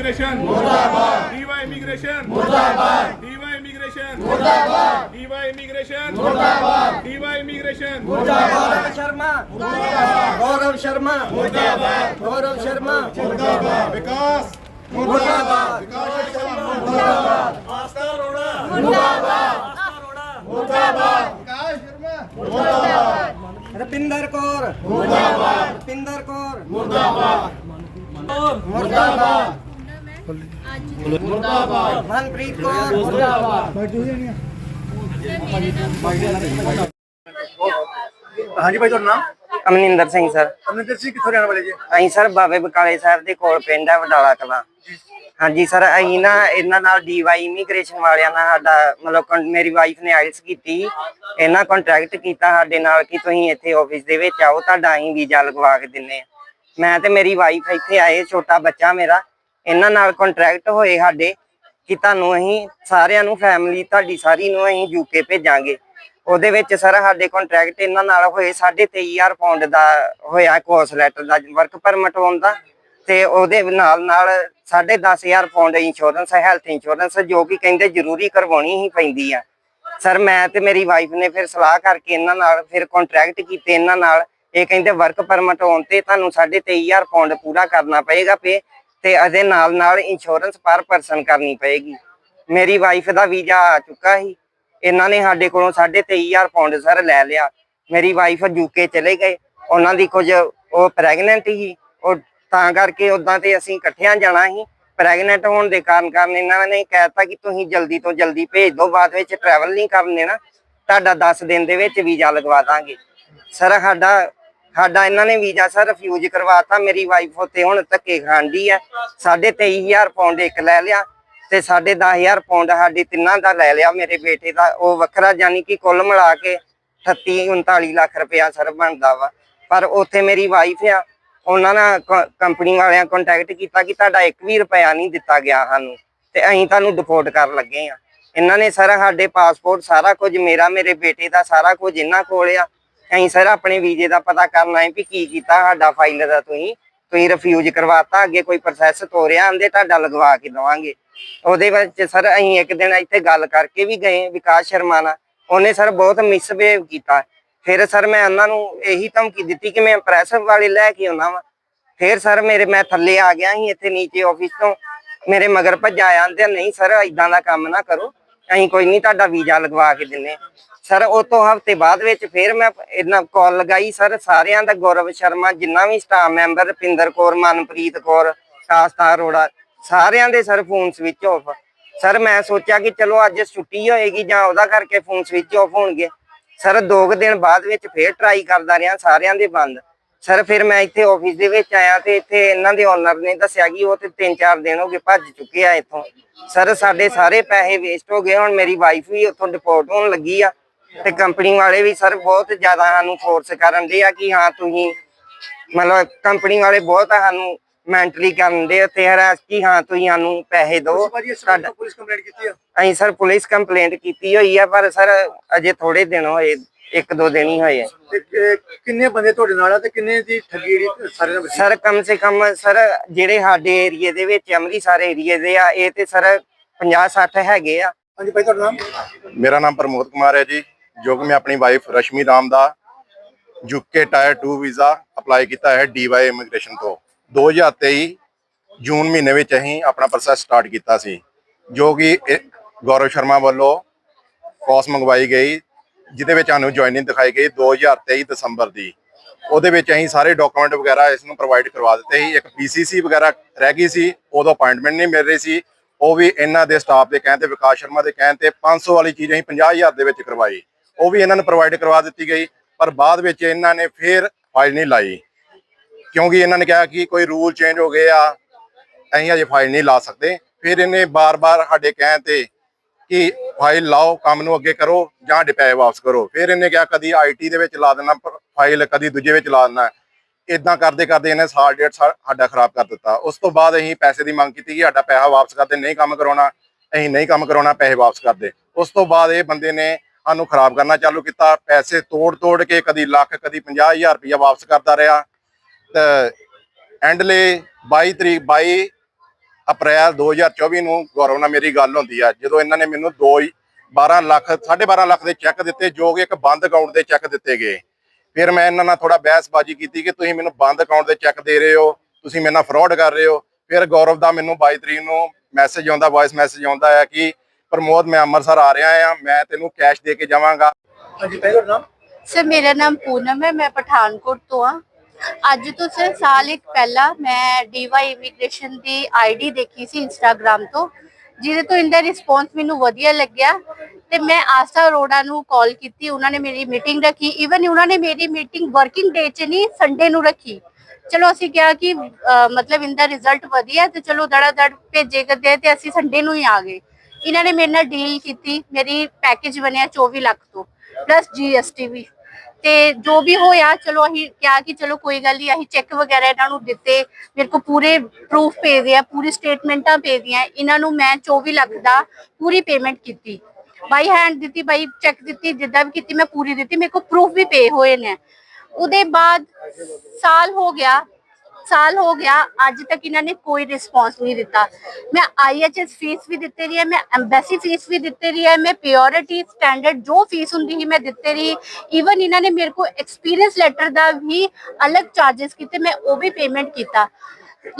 Immigration ਮੁਰਦਾਬਾਦ ਡੀਵਾਈ immigration ਮੁਰਦਾਬਾਦ ਡੀਵਾਈ immigration ਮੁਰਦਾਬਾਦ ਡੀਵਾਈ ਇਮੀਗ੍ਰੇਸ਼ਨ ਮੁਰਦਾਬਾਦ ਡੀਵਾਈ ਇਮੀਗ੍ਰੇਸ਼ਨ ਮੁਰਦਾਬਾਦ ਸ਼ਰਮਾ ਮੁਰਦਾਬਾਦ ਗੌਰਵ ਸ਼ਰਮਾ ਮੁਰਦਾਬਾਦ ਗੌਰਵ ਸ਼ਰਮਾ ਮੁਰਦਾਬਾਦ ਵਿਕਾਸ ਮੁਰਦਾਬਾਦ ਵਿਕਾਸ ਸ਼ਰਮਾ ਮੁਰਦਾਬਾਦ ਆਸਤਾ ਰੋੜਾ ਮੁਰਦਾਬਾਦ ਮੁਰਦਾਬਾਦ ਵਿਕਾਸ ਸ਼ਰਮਾ ਮੁਰਦਾਬਾਦ ਰਪਿੰਦਰ ਕੌਰ ਮੁਰਦਾਬਾਦ ਰਪਿੰਦਰ ਕੌਰ ਮੁਰਦਾਬਾਦ ਮੁਰਦਾਬਾਦ ਮੁਰਦਾਬਾਦ ਮਨਪ੍ਰੀਤ ਕੌਰ। ਭਾਈ ਤੁਹਾਡਾ ਨਾਮ? ਅਮਨਿੰਦਰ ਸਿੰਘ ਸਰ। ਅਮਨਿੰਦਰ ਸਿੰਘ ਕਿੱਥੋਂ ਰਹਿਣ ਵਾਲੇ ਜੀ? ਅਸੀਂ ਸਰ ਬਾਬੇ ਬਕਾਲੇ ਸਾਹਿਬ ਦੇ ਕੋਲ ਪਿੰਡ ਹੈ ਵਡਾਲਾ ਕਲਾ। ਹਾਂਜੀ ਸਰ ਅਸੀਂ ਨਾ ਇਹਨਾਂ ਨਾਲ ਡੀਵਾਈ ਇਮੀਗ੍ਰੇਸ਼ਨ ਵਾਲਿਆਂ ਨਾਲ ਸਾਡਾ ਮਤਲਬ ਮੇਰੀ ਵਾਈਫ ਨੇ ਆਇਲਸ ਕੀਤੀ। ਇਹਨਾਂ ਕੰਟਰੈਕਟ ਕੀਤਾ ਸਾਡੇ ਨਾਲ ਕਿ ਤੁਸੀਂ ਇੱਥੇ ਆਫਿਸ ਦੇ ਵਿੱਚ ਆਓ ਤੁਹਾਡਾ ਅਸੀਂ ਵੀਜ਼ਾ ਲਗਵਾ ਕੇ ਦਿੰਨੇ ਆ। ਮੈਂ ਤੇ ਮੇਰੀ ਵਾਈਫ ਇੱਥੇ ਆਏ ਛੋਟਾ ਬੱਚਾ ਮੇਰਾ। ਇਹਨਾਂ ਨਾਲ ਕੰਟਰੈਕਟ ਹੋਏ ਸਾਡੇ ਕਿ ਤੁਹਾਨੂੰ ਅਸੀਂ ਸਾਰਿਆਂ ਨੂੰ ਫੈਮਿਲੀ ਤੁਹਾਡੀ ਸਾਰੀ ਨੂੰ ਅਸੀਂ ਯੂਕੇ ਭੇਜਾਂਗੇ। ਉਹਦੇ ਵਿੱਚ ਸਰ ਸਾਡੇ ਕੰਟਰੈਕਟ ਇਹਨਾਂ ਨਾਲ ਹੋਏ 23000 ਪਾਉਂਡ ਦਾ ਹੋਇਆ ਕੋਸ ਲੈਟਰ ਦਾ ਵਰਕ ਪਰਮਿਟ ਹੁੰਦਾ ਤੇ ਉਹਦੇ ਨਾਲ ਨਾਲ 10500 ਪਾਉਂਡ ਇੰਸ਼ੋਰੈਂਸ ਹੈਲਥ ਇੰਸ਼ੋਰੈਂਸ ਜੋ ਕਿ ਕਹਿੰਦੇ ਜ਼ਰੂਰੀ ਕਰਵਾਉਣੀ ਹੀ ਪੈਂਦੀ ਆ। ਸਰ ਮੈਂ ਤੇ ਮੇਰੀ ਵਾਈਫ ਨੇ ਫਿਰ ਸਲਾਹ ਕਰਕੇ ਇਹਨਾਂ ਨਾਲ ਫਿਰ ਕੰਟਰੈਕਟ ਕੀਤੇ ਇਹਨਾਂ ਨਾਲ। ਇਹ ਕਹਿੰਦੇ ਵਰਕ ਪਰਮਿਟ ਹੋਣ ਤੇ ਤੁਹਾਨੂੰ 23000 ਪਾਉਂਡ ਪੂਰਾ ਕਰਨਾ ਪਏਗਾ ਪੇ ਤੇ ਇਹਦੇ ਨਾਲ ਨਾਲ ਇੰਸ਼ੋਰੈਂਸ ਪਰ ਪਰਸਨ ਕਰਨੀ ਪਏਗੀ। ਮੇਰੀ ਵਾਈਫ ਦਾ ਵੀਜ਼ਾ ਆ ਚੁੱਕਾ ਸੀ। ਇਹਨਾਂ ਨੇ ਸਾਡੇ ਕੋਲੋਂ 23000 ਪਾਉਂਡ ਸਰ ਲੈ ਲਿਆ। ਮੇਰੀ ਵਾਈਫ ਯੂਕੇ ਚਲੇ ਗਏ। ਉਹਨਾਂ ਦੀ ਕੁਝ ਉਹ ਪ੍ਰੈਗਨੈਂਟ ਸੀ। ਉਹ ਤਾਂ ਕਰਕੇ ਉਦਾਂ ਤੇ ਅਸੀਂ ਇਕੱਠਿਆਂ ਜਾਣਾ ਸੀ। ਪ੍ਰੈਗਨੈਂਟ ਹੋਣ ਦੇ ਕਾਰਨ ਕਾਰਨ ਇਹਨਾਂ ਨੇ ਕਹਿਤਾ ਕਿ ਤੁਸੀਂ ਜਲਦੀ ਤੋਂ ਜਲਦੀ ਭੇਜ ਦਿਓ, ਬਾਅਦ ਵਿੱਚ ਟਰੈਵਲ ਨਹੀਂ ਕਰਨ ਦੇਣਾ ਤੁਹਾਡਾ 10 ਦਿਨ ਦੇ ਵਿੱਚ ਵੀਜ਼ਾ ਲਗਵਾ ਦਾਂਗੇ। ਸਰ ਸਾਡਾ ਸਾਡਾ ਇਹਨਾਂ ਨੇ ਵੀਜ਼ਾ ਸਰ ਰਿਫਿਊਜ਼ ਕਰਵਾਤਾ, ਮੇਰੀ ਵਾਈਫ ਉੱਥੇ ਹੁਣ ਧੱਕੇ ਖਾਂਦੀ ਹੈ 23000 ਪਾਉਂਡ ਇੱਕ ਲੈ ਲਿਆ ਤੇ 10500 ਪਾਉਂਡ ਸਾਡੀ ਤਿੰਨਾਂ ਦਾ ਲੈ ਲਿਆ ਮੇਰੇ ਬੇਟੇ ਦਾ। ਉਹ ਵੱਖਰਾ ਯਾਨੀ ਕਿ ਕੁੱਲ ਮਿਲਾ ਕੇ 38 39 ਲੱਖ ਰੁਪਇਆ ਸਰ ਬਣਦਾ ਵਾ। ਪਰ ਉੱਥੇ ਮੇਰੀ ਵਾਈਫ ਆ, ਉਹਨਾਂ ਨਾਲ ਕੰਪਨੀ ਵਾਲਿਆਂ ਕੰਟੈਕਟ ਕੀਤਾ ਕਿ ਤੁਹਾਡਾ 1 ਵੀ ਰੁਪਇਆ ਨਹੀਂ ਦਿੱਤਾ ਗਿਆ ਸਾਨੂੰ ਤੇ ਅਸੀਂ ਤੁਹਾਨੂੰ ਡਿਪੋਰਟ ਕਰਨ ਲੱਗੇ ਆ। ਇਹਨਾਂ ਨੇ ਸਰ ਸਾਡੇ ਪਾਸਪੋਰਟ ਸਾਰਾ ਕੁਝ ਮੇਰਾ, ਮੇਰੇ ਬੇਟੇ ਦਾ ਸਾਰਾ ਕੁਝ ਇਹਨਾਂ ਕੋਲ ਆ। ਅਸੀਂ ਸਰ ਆਪਣੇ ਵੀਜ਼ੇ ਦਾ ਪਤਾ ਕਰਨਾ ਹੈ ਵੀ ਕੀ ਕੀਤਾ ਸਾਡਾ ਫਾਈਲ ਦਾ ਤੁਸੀਂ। ਤੁਸੀਂ ਰਿਫਿਊਜ਼ ਕਰਵਾਤਾ, ਅੱਗੇ ਕੋਈ ਪ੍ਰੋਸੈਸ ਤੋਰਿਆ, ਆਂਦੇ ਤੁਹਾਡਾ ਲਗਵਾ ਕੇ ਦਵਾਂਗੇ। ਉਹਦੇ ਵਿੱਚ ਸਰ ਅਸੀਂ ਇੱਕ ਦਿਨ ਇੱਥੇ ਗੱਲ ਕਰਕੇ ਵੀ ਗਏ, ਵਿਕਾਸ ਸ਼ਰਮਾ ਨਾਲ। ਉਹਨੇ ਸਰ ਬਹੁਤ ਮਿਸਬਿਹੇਵ ਕੀਤਾ। ਫਿਰ ਸਰ ਮੈਂ ਉਹਨਾਂ ਨੂੰ ਇਹੀ ਧਮਕੀ ਦਿੱਤੀ ਕਿ ਮੈਂ ਪ੍ਰੈਸ ਵਾਲੇ ਲੈ ਕੇ ਆਉਣਾ ਵਾ। ਫਿਰ ਸਰ ਮੇਰੇ, ਮੈਂ ਥੱਲੇ ਆ ਗਿਆ ਸੀ ਇੱਥੇ ਨੀਚੇ ਆਫਿਸ ਤੋਂ। ਮੇਰੇ ਮਗਰ ਭੱਜਾ ਆਂਦੇ ਨਹੀਂ ਸਰ ਇਦਾਂ ਦਾ ਕੰਮ ਨਾ ਕਰੋ। ਅਸੀਂ ਕੋਈ ਨਹੀਂ, ਤੁਹਾਡਾ ਵੀਜ਼ਾ ਲਗਵਾ ਕੇ ਦਿੰਨੇ ਸਰ, ਉਹ ਤੋਂ ਹਫ਼ਤੇ ਬਾਅਦ ਵਿੱਚ ਫਿਰ ਮੈਂ ਇਹਨਾਂ ਕਾਲ ਲਗਾਈ। ਸਰ, ਸਾਰਿਆਂ ਦਾ ਗੌਰਵ ਸ਼ਰਮਾ, ਜਿੰਨਾ ਵੀ ਸਟਾਫ ਮੈਂਬਰ ਰਪਿੰਦਰ ਕੌਰ, ਮਨਪ੍ਰੀਤ ਕੌਰ, ਸ਼ਾਸਤਾ ਅਰੋੜਾ, ਸਾਰਿਆਂ ਦੇ sir phone switch off sir, ਮੈਂ ਸੋਚਿਆ ਕਿ ਚਲੋ ਅੱਜ ਛੁੱਟੀ ਹੋਏਗੀ ਜਾਂ ਉਹਦਾ ਕਰਕੇ ਫੋਨ ਸਵਿਚ ਆਫ ਹੋਣਗੇ। ਸਰ, ਦੋ ਕੁ ਦਿਨ ਬਾਅਦ ਵਿੱਚ ਫੇਰ ਟਰਾਈ ਕਰਦਾ ਰਿਹਾ, ਸਾਰਿਆਂ ਦੇ ਬੰਦ। ਸਰ, ਫਿਰ ਮੈਂ ਇੱਥੇ ਆਫਿਸ ਦੇ ਵਿੱਚ ਆਇਆ ਤੇ ਇੱਥੇ ਇਹਨਾਂ ਦੇ ਓਨਰ ਨੇ ਦੱਸਿਆ ਕਿ ਉਹ ਤੇ 3-4 ਦਿਨ ਹੋ ਗਏ ਭੱਜ ਚੁੱਕੇ ਆ ਇੱਥੋਂ। ਸਰ, ਸਾਡੇ ਸਾਰੇ ਪੈਸੇ ਵੇਸਟ ਹੋ ਗਏ, ਹੁਣ ਮੇਰੀ ਵਾਈਫ ਵੀ ਉੱਥੋਂ ਡਿਪੋਰਟ ਹੋਣ ਲੱਗੀ ਆ। ਤੇ ਕੰਪਨੀ ਵਾਲੇ ਵੀ ਸਰ ਬਹੁਤ ਜ਼ਿਆਦਾ ਸਾਨੂੰ ਫੋਰਸ ਕਰਨ ਦੇ ਆ ਕਿ ਹਾਂ ਤੁਸੀਂ ਮਤਲਬ ਕੰਪਨੀ ਵਾਲੇ ਬਹੁਤ ਸਾਨੂੰ ਮੈਂਟਲੀ ਕਰਨ ਦੇ ਤੇ ਹਰਾਸ ਕਿ ਹਾਂ ਤੁਸੀਂ ਸਾਨੂੰ ਪੈਸੇ ਦਿਓ ਸਾਡਾ ਪੁਲਿਸ ਕੰਪਲੇਂਟ ਕੀਤੀ ਆ ਅਸੀਂ ਸਰ ਪੁਲਿਸ ਕੰਪਲੇਂਟ ਕੀਤੀ ਹੋਈ ਆ ਪਰ ਸਰ ਅਜੇ ਥੋੜੇ ਦਿਨ ਹੋਏ ਇੱਕ ਦੋ ਦਿਨ ਹੀ ਹੋਏ ਆ। ਤੇ ਕਿੰਨੇ ਬੰਦੇ ਤੁਹਾਡੇ ਨਾਲ ਆ ਤੇ ਕਿੰਨੇ ਦੀ ਠੱਗੀ ਜਿਹੜੀ ਸਾਰੇ ਨਾਲ? ਸਰ ਕਮ ਸੇ ਕਮ ਸਰ ਜਿਹੜੇ ਸਾਡੇ ਏਰੀਏ ਦੇ ਵਿੱਚ ਅੰਮ੍ਰਿਤਸਰ ਏਰੀਏ ਦੇ ਆ ਇਹ ਤੇ ਸਰ 50 60 ਹੈਗੇ ਆ ਹਾਂਜੀ ਭਾਈ ਤੁਹਾਡਾ ਨਾਮ ਮੇਰਾ ਨਾਮ ਪ੍ਰਮੋਦ ਕੁਮਾਰ ਹੈ ਜੀ ਜੋ ਕਿ ਮੈਂ ਆਪਣੀ ਵਾਈਫ ਰਸ਼ਮੀ ਰਾਮ ਦਾ ਯੂਕੇ ਟਾਇਰ 2 ਵੀਜ਼ਾ ਅਪਲਾਈ ਕੀਤਾ ਹੈ ਡੀਵਾਈ ਇਮੀਗ੍ਰੇਸ਼ਨ ਤੋਂ। 2023 ਜੂਨ ਮਹੀਨੇ ਵਿੱਚ ਅਸੀਂ ਆਪਣਾ ਪ੍ਰੋਸੈਸ ਸਟਾਰਟ ਕੀਤਾ ਸੀ, ਜੋ ਕਿ ਗੌਰਵ ਸ਼ਰਮਾ ਵੱਲੋਂ ਕੋਸ ਮੰਗਵਾਈ ਗਈ, ਜਿਹਦੇ ਵਿੱਚ ਸਾਨੂੰ ਜੁਆਇਨਿੰਗ ਦਿਖਾਈ ਗਈ 2023 ਦਸੰਬਰ ਦੀ। ਉਹਦੇ ਵਿੱਚ ਅਸੀਂ ਸਾਰੇ ਡਾਕੂਮੈਂਟ ਵਗੈਰਾ ਇਸ ਨੂੰ ਪ੍ਰੋਵਾਈਡ ਕਰਵਾ ਦਿੱਤੇ ਸੀ। ਇੱਕ ਪੀਸੀਸੀ ਵਗੈਰਾ ਰਹਿ ਗਈ ਸੀ, ਉਦੋਂ ਅਪਾਇੰਟਮੈਂਟ ਨਹੀਂ ਮਿਲ ਰਹੀ ਸੀ। ਉਹ ਵੀ ਇਹਨਾਂ ਦੇ ਸਟਾਫ ਦੇ ਕਹਿਣ ਤੇ, ਵਿਕਾਸ ਸ਼ਰਮਾ ਦੇ ਕਹਿਣ ਤੇ 500 ਵਾਲੀ ਚੀਜ਼ ਅਸੀਂ 50000 ਦੇ ਵਿੱਚ ਕਰਵਾਈ। ਉਹ ਵੀ ਇਹਨਾਂ ਨੂੰ ਪ੍ਰੋਵਾਈਡ ਕਰਵਾ ਦਿੱਤੀ ਗਈ, ਪਰ ਬਾਅਦ ਵਿੱਚ ਇਹਨਾਂ ਨੇ ਫੇਰ ਫਾਈਲ ਨਹੀਂ ਲਾਈ। ਕਿਉਂਕਿ ਇਹਨਾਂ ਨੇ ਕਿਹਾ ਕਿ ਕੋਈ ਰੂਲ ਚੇਂਜ ਹੋ ਗਏ ਆ, ਅਸੀਂ ਅਜੇ ਫਾਈਲ ਨਹੀਂ ਲਾ ਸਕਦੇ। ਫਿਰ ਇਹਨੇ ਬਾਰ-ਬਾਰ ਸਾਡੇ ਕਹਿਣ ਤੇ ਕਿ ਫਾਈਲ ਲਾਓ, ਕੰਮ ਨੂੰ ਅੱਗੇ ਕਰੋ, ਜਾਂ ਡਿਪੈ ਵਾਪਸ ਕਰੋ। ਫਿਰ ਇਹਨੇ ਕਿਹਾ ਕਦੀ ਆਈਟੀ ਦੇ ਵਿੱਚ ਲਾ ਦੇਣਾ ਫਾਈਲ ਕਦੀ ਦੂਜੇ ਵਿੱਚ ਲਾ ਦੇਣਾ। ਇਦਾਂ ਕਰਦੇ ਕਰਦੇ ਇਹਨੇ ਸਾਲ, ਡੇਢ ਸਾਲ ਸਾਡਾ ਖਰਾਬ ਕਰ ਦਿੱਤਾ। ਉਸ ਤੋਂ ਬਾਅਦ ਅਸੀਂ ਪੈਸੇ ਦੀ ਮੰਗ ਕੀਤੀ ਕਿ ਸਾਡਾ ਪੈਸਾ ਵਾਪਸ ਕਰਦੇ, ਨਹੀਂ ਕੰਮ ਕਰਾਉਣਾ, ਅਸੀਂ ਨਹੀਂ ਕੰਮ ਕਰਾਉਣਾ, ਪੈਸੇ ਵਾਪਸ ਕਰਦੇ। ਉਸ ਤੋਂ ਬਾਅਦ ਇਹ ਬੰਦੇ ਨੇ ਸਾਨੂੰ ਖਰਾਬ ਕਰਨਾ ਚਾਲੂ ਕੀਤਾ। ਪੈਸੇ ਤੋੜ ਤੋੜ ਕੇ ਕਦੀ ਲੱਖ, ਕਦੀ 50000 ਰੁਪਇਆ ਵਾਪਸ ਕਰਦਾ ਰਿਹਾ। ਤੇ ਐਂਡਲੇ 22 ਤਰੀਕ 22 ਅਪ੍ਰੈਲ 2024 ਨੂੰ ਗੌਰਵ ਨਾਲ ਮੇਰੀ ਗੱਲ ਹੁੰਦੀ ਆ। ਜਦੋਂ ਇਹਨਾਂ ਨੇ ਮੈਨੂੰ 2 12 ਲੱਖ 12.5 ਲੱਖ ਦੇ ਚੈੱਕ ਦਿੱਤੇ, ਜੋ ਕਿ ਇੱਕ ਬੰਦ ਅਕਾਊਂਟ ਦੇ ਚੈੱਕ ਦਿੱਤੇ ਗਏ। ਫਿਰ ਮੈਂ ਇਹਨਾਂ ਨਾਲ ਥੋੜਾ ਬਹਿਸਬਾਜ਼ੀ ਕੀਤੀ ਕਿ ਤੁਸੀਂ ਮੈਨੂੰ ਬੰਦ ਅਕਾਊਂਟ ਦੇ ਚੈੱਕ ਦੇ ਰਹੇ ਹੋ, ਤੁਸੀਂ ਮੇਰੇ ਨਾਲ ਫਰਾਡ ਕਰ ਰਹੇ ਹੋ। ਫਿਰ ਗੌਰਵ ਦਾ ਮੈਨੂੰ 22 ਤਰੀਕ ਨੂੰ ਮੈਸੇਜ ਆਉਂਦਾ ਵੌਇਸ ਮੈਸੇਜ ਆਉਂਦਾ ਹੈ ਕਿ ਪ੍ਰਮੋਦ, ਮੈਂ ਅੰਮ੍ਰਿਤਸਰ ਆ ਰਿਹਾ ਆ ਮੈਂ ਤੈਨੂੰ ਕੈਸ਼ ਦੇ ਕੇ ਜਾਵਾਂਗਾ। ਹਾਂਜੀ ਪਹਿਲਾ ਨਾਮ? ਸਰ ਮੇਰਾ ਨਾਮ ਪੂਨਮ ਹੈ। ਮੈਂ ਪਠਾਨਕੋਟ ਤੋਂ ਆ ਅੱਜ ਤੋਂ ਸਰ ਸਾਲ ਇੱਕ ਪਹਿਲਾਂ ਮੈਂ ਡੀਵਾਈ ਇਮੀਗ੍ਰੇਸ਼ਨ ਦੀ ਆਈਡੀ ਦੇਖੀ ਸੀ ਇੰਸਟਾਗ੍ਰam ਤੋਂ, ਜਿਹਦੇ ਤੋਂ ਇਹਦਾ ਰਿਸਪੌਂਸ ਮੈਨੂੰ ਵਧੀਆ ਲੱਗਿਆ। ਤੇ ਮੈਂ ਆਸਾ ਅਰੋੜਾ ਨੂੰ ਕਾਲ ਕੀਤੀ। ਉਹਨਾਂ ਨੇ ਮੇਰੀ ਮੀਟਿੰਗ ਰੱਖੀ। ਈਵਨ ਉਹਨਾਂ ਨੇ ਮੇਰੀ ਮੀਟਿੰਗ ਵਰਕਿੰਗ ਡੇ 'ਚ ਨਹੀਂ ਸੰਡੇ ਨੂੰ ਰੱਖੀ। ਚਲੋ, ਅਸੀਂ ਕਿਹਾ ਕਿ ਮਤਲਬ ਇਹਦਾ ਰਿਜ਼ਲਟ ਵਧੀਆ ਤੇ ਚਲੋ ਦੜਾ ਦੜ ਭੇਜੇ ਕਰਦੇ ਤੇ ਅਸੀਂ ਸੰਡੇ ਨੂੰ ਹੀ ਆ ਗਏ। ਇਹਨਾਂ ਨੇ ਮੇਰੇ ਨਾਲ ਡੀਲ ਕੀਤੀ, ਮੇਰੀ ਪੈਕੇਜ ਬਣਿਆ 24 ਲੱਖ ਤੋਂ ਪਲੱਸ ਜੀਐਸਟੀ ਵੀ। ਤੇ ਜੋ ਵੀ ਹੋਇਆ, ਚਲੋ ਅਸੀਂ ਕਿਹਾ ਕਿ ਚਲੋ ਕੋਈ ਗੱਲ ਨਹੀਂ ਅਸੀਂ ਚੈੱਕ ਵਗੈਰਾ ਇਹਨਾਂ ਨੂੰ ਦਿੱਤੇ, ਮੇਰੇ ਕੋ ਪੂਰੇ ਪ੍ਰੂਫ ਭੇਜਦੇ ਆ, ਪੂਰੀ ਸਟੇਟਮੈਂਟਾਂ ਭੇਜਦੀਆਂ ਇਹਨਾਂ ਨੂੰ ਮੈਂ 24 ਲੱਖ ਦਾ ਪੂਰੀ ਪੇਮੈਂਟ ਕੀਤੀ। ਬਾਈ ਹੈਂਡ ਦਿੱਤੀ, ਬਾਈ ਚੈੱਕ ਦਿੱਤੀ, ਜਿੱਦਾਂ ਵੀ ਕੀਤੀ, ਮੈਂ ਪੂਰੀ ਦਿੱਤੀ, ਮੇਰੇ ਕੋ ਪ੍ਰੂਫ ਵੀ ਪੇ ਹੋਏ ਨੇ। ਉਹਦੇ ਬਾਅਦ ਸਾਲ ਹੋ ਗਿਆ ਸਾਲ ਹੋ ਗਿਆ, ਅੱਜ ਤੱਕ ਇਹਨਾਂ ਨੇ ਕੋਈ ਰਿਸਪੌਂਸ ਨਹੀਂ ਦਿੱਤਾ। ਮੈਂ ਆਈਐਚਐਸ ਫੀਸ ਵੀ ਦਿੱਤੇ ਰਹੀ ਹੈ, ਮੈਂ ਐਮਬੈਸੀ ਫੀਸ ਵੀ ਦਿੱਤੇ ਰਹੀ ਹੈ, ਮੈਂ ਪਿਓਰਿਟੀ ਸਟੈਂਡਰਡ ਜੋ ਫੀਸ ਹੁੰਦੀ ਸੀ ਮੈਂ ਦਿੱਤੇ ਰਹੀ ਈਵਨ ਇਹਨਾਂ ਨੇ ਮੇਰੇ ਕੋ ਐਕਸਪੀਰੀਅੰਸ ਲੈਟਰ ਦਾ ਵੀ ਅਲੱਗ ਚਾਰजेस ਕੀਤੇ, ਮੈਂ ਉਹ ਵੀ ਪੇਮੈਂਟ ਕੀਤਾ।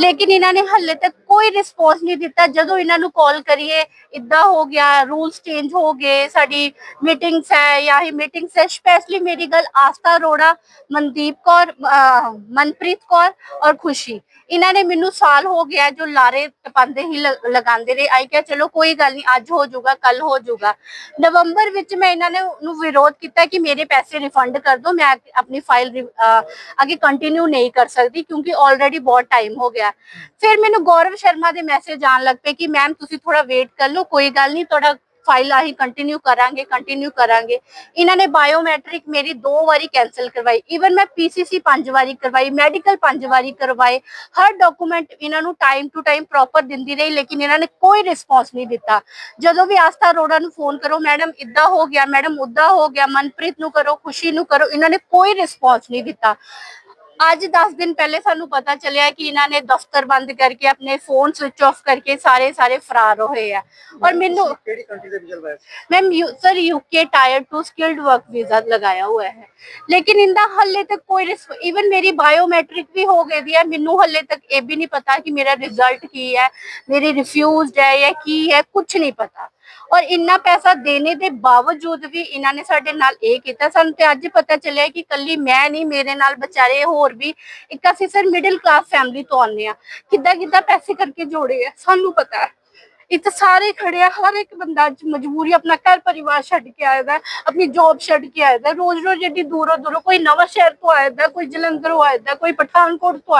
ਲੇਕਿਨ ਇਹਨਾਂ ਨੇ ਹੱਲੇ ਤੱਕ ਕੋਈ ਰਿਸਪੌਂਸ ਨਹੀਂ ਦਿੱਤਾ। ਜਦੋਂ ਇਹਨਾਂ ਨੂੰ ਕਾਲ ਕਰੀਏ, ਇਦਾਂ ਹੋ ਗਿਆ ਰੂਲਸ ਚੇਂਜ ਹੋ ਗਏ, ਸਾਡੀ ਮੀਟਿੰਗਸ ਹੈ ਜਾਂ ਹੀ ਮੀਟਿੰਗਸ ਹੈ ਸਪੈਸ਼ਲੀ ਮੇਰੀ ਗੱਲ ਆਸਥਾ ਅਰੋੜਾ, ਮਨਦੀਪ ਕੌਰ ਮਨਪ੍ਰੀਤ ਕੌਰ ਔਰ ਖੁਸ਼ੀ। ਇਹਨਾਂ ਨੇ ਮੈਨੂੰ ਸਾਲ ਹੋ ਗਿਆ ਜੋ ਲਾਰੇ ਟਪਾਉਂਦੇ ਹੀ ਲਗਾਉਂਦੇ ਰਹੇ। ਆਈ ਕਿਹਾ, ਚਲੋ, ਕੋਈ ਗੱਲ ਨਹੀਂ, ਅੱਜ ਹੋ ਜਾਊਗਾ ਕੱਲ ਹੋ ਜਾਊਗਾ। ਨਵੰਬਰ ਵਿੱਚ ਮੈਂ ਇਹਨਾਂ ਨੇ ਨੂੰ ਵਿਰੋਧ ਕੀਤਾ ਕਿ ਮੇਰੇ ਪੈਸੇ ਰਿਫੰਡ ਕਰ ਦਿਓ ਮੈਂ ਆਪਣੀ ਫਾਈਲ ਅੱਗੇ ਕੰਟੀਨਿਊ ਨਹੀਂ ਕਰ ਸਕਦੀ ਕਿਉਂਕਿ ਆਲਰੇਡੀ ਬਹੁਤ ਟਾਈਮ ਹੋ ਗਿਆ। ਫਿਰ ਮੈਨੂੰ ਗੌਰਵ ਸ਼ਰਮਾ ਦੇ ਮੈਸੇਜ ਆਣ ਲੱਗ ਪਏ ਕਿ ਮੈਮ ਤੁਸੀਂ ਥੋੜਾ ਵੇਟ ਕਰ ਲਓ, ਕੋਈ ਗੱਲ ਨਹੀਂ, ਤੁਹਾਡਾ ਫਾਈਲ ਆਹੀ ਕੰਟੀਨਿਊ ਕਰਾਂਗੇ ਕੰਟੀਨਿਊ ਕਰਾਂਗੇ। ਇਹਨਾਂ ਨੇ ਬਾਇਓਮੈਟ੍ਰਿਕ ਮੇਰੀ ਦੋ ਵਾਰੀ ਕੈਨਸਲ ਕਰਵਾਈ। ਈਵਨ ਮੈਂ ਪੀਸੀਸੀ ਪੰਜ ਵਾਰੀ ਕਰਵਾਈ ਮੈਡੀਕਲ ਪੰਜ ਵਾਰੀ ਕਰਵਾਏ। ਹਰ ਡਾਕੂਮੈਂਟ ਇਹਨਾਂ ਨੂੰ ਟਾਈਮ ਟੂ ਟਾਈਮ ਪ੍ਰੋਪਰ ਦਿੰਦੀ ਰਹੀ, ਲੇਕਿਨ ਇਹਨਾਂ ਨੇ ਕੋਈ ਰਿਸਪੌਂਸ ਨਹੀਂ ਦਿੱਤਾ। ਜਦੋਂ ਵੀ ਆਸਥਾ ਅਰੋੜਾ ਨੂੰ ਫੋਨ ਕਰੋ ਮੈਡਮ ਇਦਾਂ ਹੋ ਗਿਆ ਮੈਡਮ ਉਦਾਂ ਹੋ ਗਿਆ, ਮਨਪ੍ਰੀਤ ਨੂੰ ਕਰੋ, ਖੁਸ਼ੀ ਨੂੰ ਕਰੋ, ਇਹਨਾਂ ਨੇ ਕੋਈ ਰਿਸਪੌਂਸ ਨਹੀਂ ਦਿੱਤਾ। ਅੱਜ 10 ਦਿਨ ਪਹਿਲੇ ਸਾਨੂੰ ਪਤਾ ਚੱਲਿਆ ਕਿ ਇਹਨਾਂ ਨੇ ਦਫ਼ਤਰ ਬੰਦ ਕਰਕੇ ਆਪਣੇ ਫੋਨ ਸਵਿਚ ਆਫ ਕਰਕੇ ਸਾਰੇ ਸਾਰੇ ਫਰਾਰ ਹੋਏ ਆ। ਔਰ ਮੈਨੂੰ ਕਿਹੜੀ ਕੰਟਰੀ ਦੇ ਵੀਜ਼ਾ ਲਗਾਇਆ ਮੈਂ sir UK tier two skilled work visa ਲਗਾਇਆ ਹੋਇਆ ਹੈ। ਲੇਕਿਨ ਇਹਦਾ ਹੱਲੇ ਤੱਕ ਕੋਈ ਇਵਨ ਮੇਰੀ ਬਾਇਓਮੈਟ੍ਰਿਕ ਵੀ ਹੋ ਗਈ ਦੀ ਹੈ ਮੈਨੂੰ ਹੱਲੇ ਤੱਕ ਇਹ ਵੀ ਨਹੀਂ ਪਤਾ ਕਿ ਮੇਰਾ ਰਿਜ਼ਲਟ ਕੀ ਹੈ ਮੇਰੀ ਰਿਫਿਊਜ਼ਡ ਹੈ ਜਾਂ ਕੀ ਹੈ ਕੁਝ ਨਹੀਂ ਪਤਾ। ਔਰ ਇੰਨਾ ਪੈਸਾ ਦੇਣੇ ਦੇ ਬਾਵਜੂਦ ਵੀ ਇਹਨਾਂ ਨੇ ਸਾਡੇ ਨਾਲ ਇਹ ਕੀਤਾ। ਸਾਨੂੰ ਤੇ ਅੱਜ ਪਤਾ ਚੱਲਿਆ ਕਿ ਕੱਲੀ ਮੈਂ ਨਹੀਂ, ਮੇਰੇ ਨਾਲ ਵਿਚਾਰੇ ਹੋਰ ਵੀ, ਇੱਕ ਅਸੀਂ ਸਰ ਮਿਡਲ ਕਲਾਸ ਫੈਮਿਲੀ ਤੋਂ ਆਉਂਦੇ ਆ ਕਿੱਦਾਂ ਕਿੱਦਾਂ ਪੈਸੇ ਕਰਕੇ ਜੋੜੇ ਆ, ਸਾਨੂੰ ਪਤਾ ਹੈ। ਇੱਥੇ ਸਾਰੇ ਖੜੇ ਆ ਹਰ ਇੱਕ ਬੰਦਾ ਅੱਜ ਮਜਬੂਰੀ ਆਪਣਾ ਘਰ ਪਰਿਵਾਰ ਛੱਡ ਕੇ ਆਇਦਾ ਆਪਣੀ ਜੌਬ ਛੱਡ ਕੇ ਆਇਦਾ ਰੋਜ਼ ਰੋਜ਼ ਏਡੀ ਦੂਰੋਂ ਦੂਰੋਂ ਕੋਈ ਨਵਾਂ ਸ਼ਹਿਰ ਤੋਂ ਆਇਦਾ ਕੋਈ ਜਲੰਧਰੋਂ ਆਇਦਾ ਕੋਈ ਪਠਾਨਕੋਟ ਤੋਂ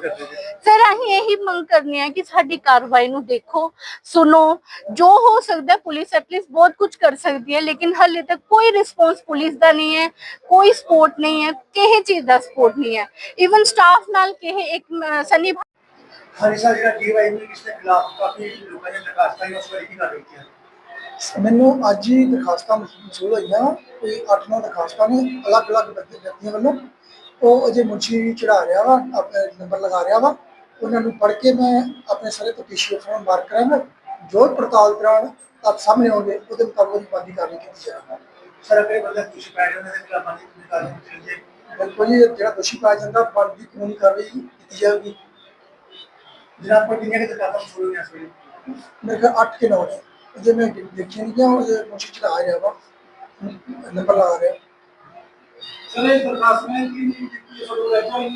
ਕਰਦੇ ਜੀ? ਸਰ ਅਸੀਂ ਇਹੀ ਮੰਗ ਕਰਨੀ ਹੈ ਕਿ ਸਾਡੀ ਕਾਰਵਾਈ ਨੂੰ ਦੇਖੋ ਸੁਣੋ ਜੋ ਹੋ ਸਕਦਾ ਪੁਲਿਸ ਐਟਲੀਸਟ ਬਹੁਤ ਕੁਝ ਕਰ ਸਕਦੀ ਹੈ ਲੇਕਿਨ ਹਾਲੇ ਤੱਕ ਕੋਈ ਰਿਸਪੌਂਸ ਪੁਲਿਸ ਦਾ ਨਹੀਂ ਹੈ ਕੋਈ ਸਪੋਰਟ ਨਹੀਂ ਹੈ ਕਿਸੇ ਚੀਜ਼ ਦਾ ਸਪੋਰਟ ਨਹੀਂ ਹੈ। ਇਵਨ ਸਟਾਫ ਨਾਲ ਕਿਸੇ ਇੱਕ ਸਨੀ ਹਾਂਜੀ ਸਰ ਜਿਹੜਾ ਡੀਵਾਈ ਨੂੰ ਇਸ ਦੇ ਖਿਲਾਫ ਕਾਫੀ ਲੋਕਾਂ ਨੇ ਦਰਖਾਸਤਾਂ ਹੀ ਉਸ ਵਾਰੀ ਕੀ ਕਰ ਦਿੱਤੀਆਂ ਮੈਨੂੰ ਅੱਜ ਹੀ ਦਰਖਾਸਤਾਂ ਮਸੂਲ ਹੋਈਆਂ ਕੋਈ 8-9 ਦਰਖਾਸਤਾਂ ਨੇ ਅਲੱਗ-ਅਲੱਗ ਵਿਅਕਤੀ- ਵਿਅਕਤੀਆਂ ਵੱਲੋਂ। ਉਹ ਅਜੇ ਮੁੰਸ਼ੀ ਚੜਾ ਰਿਹਾ ਵਾ ਆਪਣੇ ਨੰਬਰ ਲਗਾ ਰਿਹਾ ਵਾ। ਉਹਨਾਂ ਨੂੰ ਪੜ੍ਹ ਕੇ ਮੈਂ ਆਪਣੇ ਸਾਰੇ ਤਫਤੀਸ਼ੀ ਅਫਸਰਾਂ ਨੂੰ ਮਾਰਕ ਕਰਾਂਗਾ। ਜੋ ਪੜਤਾਲ ਦੌਰਾਨ ਆਪ ਸਾਹਮਣੇ ਆਉਂਦੇ ਉਹਦੇ ਮੁਤਾਬਕ ਬੰਦੀ ਕਾਰਵਾਈ ਕੀਤੀ ਜਾਵੇਗੀ। ਸਰ ਅਗਰ ਬੰਦਾ ਕੁਝ ਪੈ ਜਾਂਦਾ ਤੇ ਦੀ ਕਾਰਵਾਈ ਕੀਤੀ ਜੇ ਬਿਲਕੁਲ ਜਿਹੜਾ ਦੋਸ਼ੀ ਪਾਇਆ ਜਾਂਦਾ ਬਣਦੀ ਕਾਨੂੰਨੀ ਕਾਰਵਾਈ ਕੀਤੀ ਜਾਵੇਗੀ। ਜਨਾਬ ਕੋਲ ਕਿੰਨੀਆਂ ਕੁ ਦਰਖਾਸਤਾਂ ਮਸੂਲ ਹੋਈਆਂ ਇਸ ਵੇਲੇ ਮੇਰੇ ਕੋਲ 8 ਕੇ 9 ਨੇ ਜੇ ਮੈਂ ਦੇਖਿਆ ਨਹੀਂ ਗਿਆ ਉਹ ਮੁੰਸ਼ੀ ਚੜਾ ਰਿਹਾ ਵਾ ਨੰਬਰ ਲਗਾ ਰਿਹਾ ਸਰ ਇਹ ਦਰਖਾਸਤਾਂ ਕੀ ਕੀ ਤੁਹਾਨੂੰ ਰਹਿ